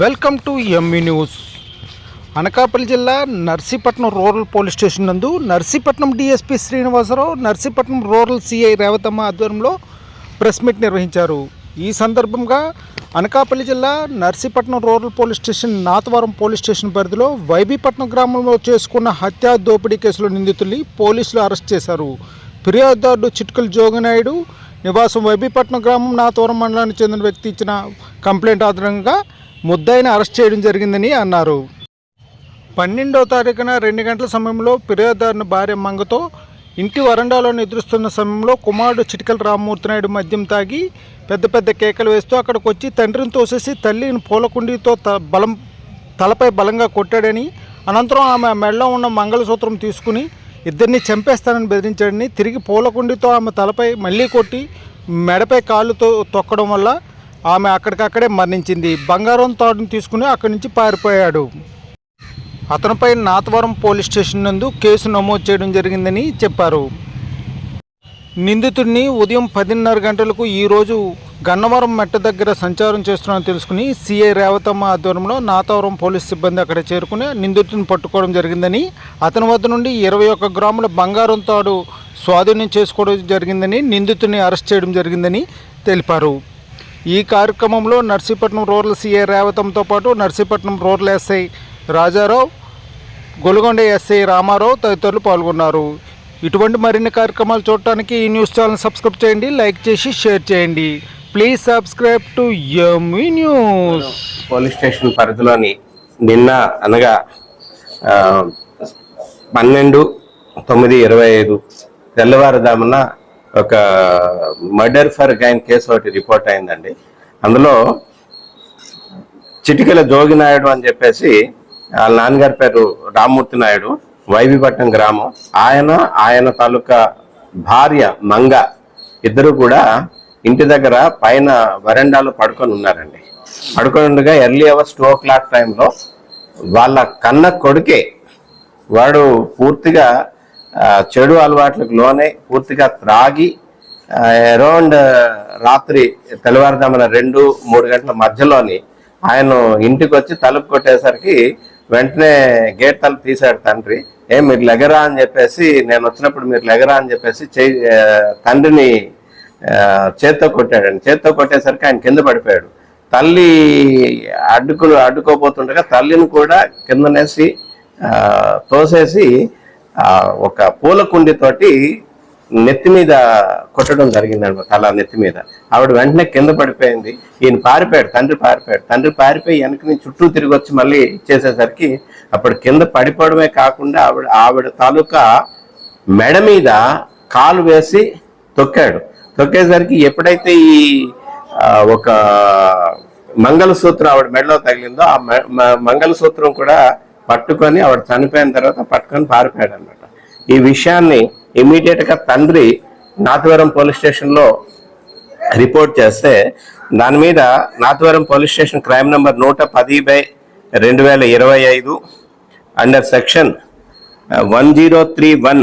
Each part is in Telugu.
Welcome to ME news Anakapalli జిల్లా నర్సీపట్నం రూరల్ పోలీస్ స్టేషన్ నందు Narsipatnam DSP Srinivasa Rao Narsipatnam rural CI Revathamma ఆధ్వర్యంలో ప్రెస్ మీట్ నిర్వహించారు. ఈ సందర్భంగా అనకాపల్లి జిల్లా Narsipatnam rural police station Nathavaram police station పరిధిలో వైబీపట్నం గ్రామంలో చేసుకున్న హత్యా దోపిడీ కేసులో నిందితుల్ని పోలీసులు అరెస్ట్ చేశారు. ఫిర్యాదుదారుడు చిట్కల్ జోగినాయుడు నివాసం వైబీపట్నం గ్రామం నాతవరం మండలానికి చెందిన వ్యక్తి ఇచ్చిన కంప్లైంట్ ఆధారంగా ముద్దాయిని అరెస్ట్ చేయడం జరిగిందని అన్నారు. పన్నెండో తారీఖున రెండు గంటల సమయంలో ఫిర్యాదుదారుని భార్య మంగతో ఇంటి వరండాలో నిద్రిస్తున్న సమయంలో కుమారుడు చిటికల రామ్మూర్తి నాయుడు మద్యం తాగి పెద్ద పెద్ద కేకలు వేస్తూ అక్కడికి వచ్చి తండ్రిని తోసేసి తల్లిని పూలకుండీతో త బలం తలపై బలంగా కొట్టాడని అనంతరం ఆమె మెడలో ఉన్న మంగళసూత్రం తీసుకుని ఇద్దరిని చంపేస్తానని బెదిరించాడని తిరిగి పూలకుండీతో ఆమె తలపై మళ్ళీ కొట్టి మెడపై కాళ్ళుతో తొక్కడం వల్ల ఆమె అక్కడికక్కడే మరణించింది. బంగారం తాడును తీసుకుని అక్కడి నుంచి పారిపోయాడు. అతనిపై నాతవరం పోలీస్ స్టేషన్ నందు కేసు నమోదు చేయడం జరిగిందని చెప్పారు. నిందితుడిని ఉదయం పదిన్నర గంటలకు ఈరోజు గన్నవరం మెట్ట దగ్గర సంచారం చేస్తున్నారని తెలుసుకుని సిఐ రేవతమ్మ ఆధ్వర్యంలో నాతవరం పోలీస్ సిబ్బంది అక్కడ చేరుకుని నిందితుడిని పట్టుకోవడం జరిగిందని అతని వద్ద నుండి ఇరవై ఒక్క గ్రాముల బంగారం తాడు స్వాధీనం చేసుకోవడం జరిగిందని నిందితుడిని అరెస్ట్ చేయడం జరిగిందని తెలిపారు. ఈ కార్యక్రమంలో నర్సీపట్నం రూరల్ సిఐ రేవతంతో పాటు Narsipatnam rural SI Raja Rao Golugonda SI Rama Rao తదితరులు పాల్గొన్నారు. ఇటువంటి మరిన్ని కార్యక్రమాలు చూడటానికి ఈ న్యూస్ ఛానల్ సబ్స్క్రైబ్ చేయండి లైక్ చేసి షేర్ చేయండి. Please subscribe to ME news. Police station పరిధిలోని నిన్న అనగా పన్నెండు తొమ్మిది ఇరవై ఐదు తెల్లవారుజామున ఒక మర్డర్ ఫర్ గైన్ కేసు ఒకటి రిపోర్ట్ అయిందండి. అందులో చిటికల జోగి నాయుడు అని చెప్పేసి వాళ్ళ నాన్నగారి పేరు రామ్మూర్తి నాయుడు వైవిపట్నం గ్రామం. ఆయన ఆయన తాలూకా భార్య మంగ ఇద్దరు కూడా ఇంటి దగ్గర పైన వరండాలో పడుకొని ఉన్నారండి. పడుకొని ఉండగా early hours two o'clock టైంలో వాళ్ళ కన్న కొడుకే వాడు పూర్తిగా చెడు అలవాట్లకు లోనే పూర్తిగా త్రాగి అరౌండ్ రాత్రి తెల్లవారుజామున రెండు మూడు గంటల మధ్యలోని ఆయన ఇంటికి వచ్చి తలుపు కొట్టేసరికి వెంటనే గేట్ తలుపు తీశాడు తండ్రి. ఏ మీరు లెగరా అని చెప్పేసి నేను వచ్చినప్పుడు మీరు లెగరా అని చెప్పేసి తండ్రిని చేత్తో కొట్టాడండి. చేత్తో కొట్టేసరికి ఆయన కింద పడిపోయాడు. తల్లి అడ్డుకు అడ్డుకోబోతుండగా తల్లిని కూడా కిందనేసి తోసేసి ఒక పూల కుండితోటి నెత్తి మీద కొట్టడం జరిగిందండి తల నెత్తి మీద. ఆవిడ వెంటనే కింద పడిపోయింది. ఈయన పారిపోయాడు తండ్రి పారిపోయాడు. తండ్రి పారిపోయి వెనక నుంచి చుట్టూ తిరిగి వచ్చి మళ్ళీ చేసేసరికి అప్పుడు కింద పడిపోవడమే కాకుండా ఆవిడ ఆవిడ తాలూకా మెడ మీద కాలు వేసి తొక్కాడు. తొక్కేసరికి ఎప్పుడైతే ఈ ఒక మంగళసూత్రం ఆవిడ మెడలో తగిలిందో ఆ మ- మంగళసూత్రం కూడా పట్టుకొని ఆవిడ చనిపోయిన తర్వాత పట్టుకొని పారిపోయాడు అనమాట ఈ విషయాన్ని ఇమీడియట్గా తండ్రి నాతవరం పోలీస్ స్టేషన్లో రిపోర్ట్ చేస్తే దాని మీద Natavaram police station crime number నూట పది బై రెండు వేల ఇరవై ఐదు under section one zero three one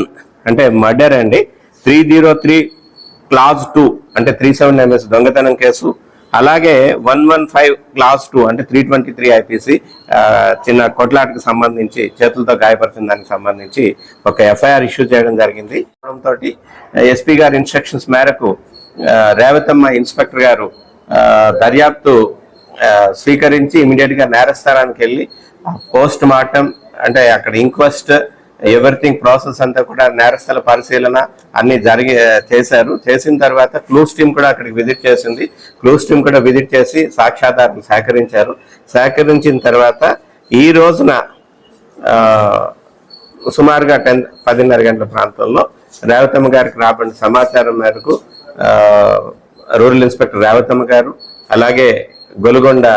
అంటే మర్డర్ అండి. Three zero three clause two అంటే త్రీ సెవెన్ ఎంఎస్ దొంగతనం కేసు. అలాగే one one five class two అంటే త్రీ ట్వంటీ త్రీ ఐపీసీ చిన్న కొట్లాటకు సంబంధించి చేతులతో గాయపరిచిన దానికి సంబంధించి ఒక ఎఫ్ఐఆర్ ఇష్యూ చేయడం జరిగింది. తోటి ఎస్పీ గారి ఇన్స్ట్రక్షన్స్ మేరకు రేవతమ్మ ఇన్స్పెక్టర్ గారు దర్యాప్తు స్వీకరించి ఇమీడియట్గా నేరస్థానానికి వెళ్ళి పోస్ట్ మార్టం అంటే అక్కడ ఇంక్వెస్ట్ ఎవ్రీథింగ్ ప్రాసెస్ అంతా కూడా నేరస్థల పరిశీలన అన్ని జరిగి చేశారు. చేసిన తర్వాత క్లూస్ టీమ్ కూడా అక్కడికి విజిట్ చేసింది. క్లూస్ టీమ్ కూడా విజిట్ చేసి సాక్ష్యాధారం సేకరించారు. సేకరించిన తర్వాత ఈ రోజున సుమారుగా టెన్ పదిన్నర గంటల ప్రాంతంలో రేవతమ్మ గారికి రాబడిన సమాచారం మేరకు రూరల్ ఇన్స్పెక్టర్ రేవతమ్మ గారు అలాగే గొలుగొండ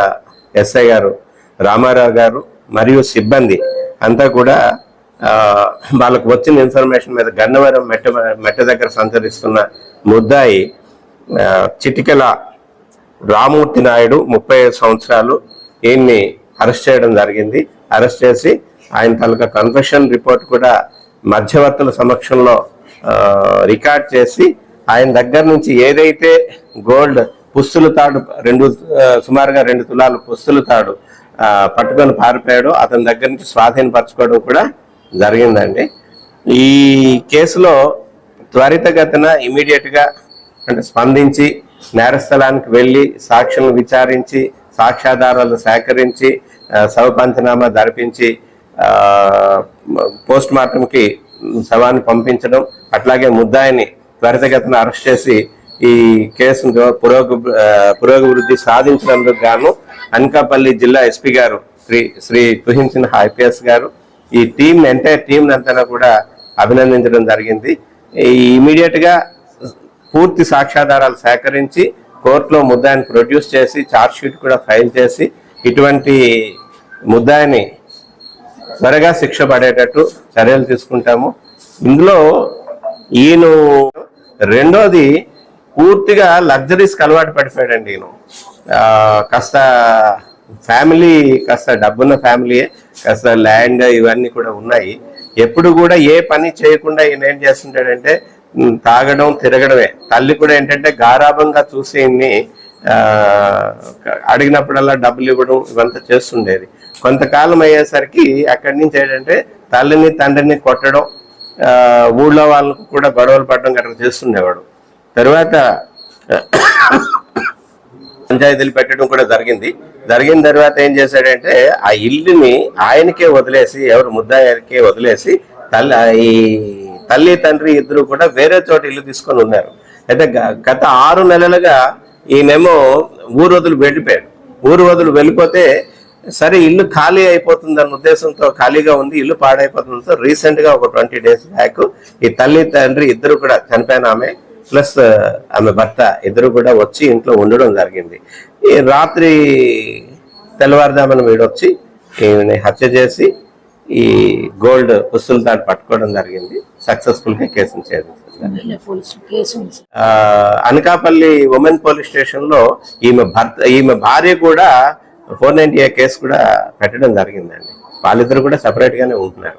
ఎస్ఐ గారు రామారావు గారు మరియు సిబ్బంది అంతా కూడా వాళ్ళకు వచ్చిన ఇన్ఫర్మేషన్ మీద గన్నవరం మెట్ట మెట్ట దగ్గర సంచరిస్తున్న ముద్దాయి చిటికల రామూర్తి నాయుడు ముప్పై ఐదు సంవత్సరాలు ఈయన్ని అరెస్ట్ చేయడం జరిగింది. అరెస్ట్ చేసి ఆయన తాలూకా కన్ఫెషన్ రిపోర్ట్ కూడా మధ్యవర్తుల సమక్షంలో రికార్డ్ చేసి ఆయన దగ్గర నుంచి ఏదైతే గోల్డ్ పుస్తుల తాడు రెండు సుమారుగా రెండు తులాలు పుస్తులు తాడు పట్టుకొని పారిపోయాడో అతని దగ్గర నుంచి స్వాధీనపరచుకోవడం కూడా జరిగిందండి. ఈ కేసులో త్వరితగతిన ఇమీడియట్గా అంటే స్పందించి నేరస్థలానికి వెళ్ళి సాక్షులను విచారించి సాక్ష్యాధారాలు సేకరించి శవపంచనామా శవ పంచనామా జరిపించి పోస్ట్ మార్టంకి శవాన్ని పంపించడం అట్లాగే ముద్దాయిని త్వరితగతిన అరెస్ట్ చేసి ఈ కేసును పురోగ ఆ, పురోగవృద్ధి సాధించినందుకు గాను అనకాపల్లి జిల్లా ఎస్పీ గారు శ్రీ శ్రీ తుహిన్ ఐపీఎస్ గారు ఈ టీం ఎంటైర్ టీం అంతా కూడా అభినందించడం జరిగింది. ఈ ఇమీడియట్గా పూర్తి సాక్ష్యాధారాలు సేకరించి కోర్టులో ముద్దాయిని ప్రొడ్యూస్ చేసి ఛార్జ్ షీట్ కూడా ఫైల్ చేసి ఇటువంటి ముద్దాయిని త్వరగా శిక్ష పడేటట్టు చర్యలు తీసుకుంటాము. ఇందులో ఈయన రెండోది పూర్తిగా లగ్జరీస్కి అలవాటు పడిపోయాడండి ఈయన. కాస్త ఫ్యామిలీ కాస్త డబ్బున్న ఫ్యామిలీయే కాస్త ల్యాండ్ ఇవన్నీ కూడా ఉన్నాయి. ఎప్పుడు కూడా ఏ పని చేయకుండా ఈయన ఏం చేస్తుంటాడంటే తాగడం తిరగడమే. తల్లి కూడా ఏంటంటే గారాభంగా చూసి ఈయన్ని ఆ, అడిగినప్పుడల్లా డబ్బులు ఇవ్వడం ఇవంతా చేస్తుండేది. కొంతకాలం అయ్యేసరికి అక్కడి నుంచి ఏంటంటే తల్లిని తండ్రిని కొట్టడం ఊళ్ళో వాళ్ళకు కూడా గొడవలు పడడం గట్రా చేస్తుండేవాడు. తర్వాత పంచాయతీలు పెట్టడం కూడా జరిగింది. జరిగిన తర్వాత ఏం చేశాడంటే ఆ ఇల్లుని ఆయనకే వదిలేసి ఎవరు ముద్దాయకే వదిలేసి తల్లి ఈ తల్లి తండ్రి ఇద్దరు కూడా వేరే చోట ఇల్లు తీసుకొని ఉన్నారు. అయితే గత ఆరు నెలలుగా ఈయనేమో ఊరు వదులు వెళ్ళిపోయాడు. ఊరు వదులు వెళ్ళిపోతే సరే ఇల్లు ఖాళీ అయిపోతుంది అన్న ఉద్దేశంతో ఖాళీగా ఉంది ఇల్లు పాడైపోతుందో రీసెంట్గా ఒక ట్వంటీ డేస్ బ్యాక్ ఈ తల్లి తండ్రి ఇద్దరు కూడా చనిపోయిన ఆమె ప్లస్ ఆమె భర్త ఇద్దరు కూడా వచ్చి ఇంట్లో ఉండడం జరిగింది. ఈ రాత్రి తెల్లవారుదామని వీడొచ్చి ఈమెని హత్య చేసి ఈ గోల్డ్ పుస్తులతో పట్టుకోవడం జరిగింది. సక్సెస్ఫుల్గా కేసును. ఆ, అనకాపల్లి ఉమెన్ పోలీస్ స్టేషన్లో ఈమె భర్త ఈమె భార్య కూడా ఫోర్ నైన్టీ కేసు కూడా పెట్టడం జరిగిందండి. వాళ్ళిద్దరు కూడా సెపరేట్ గానే ఉంటున్నారు.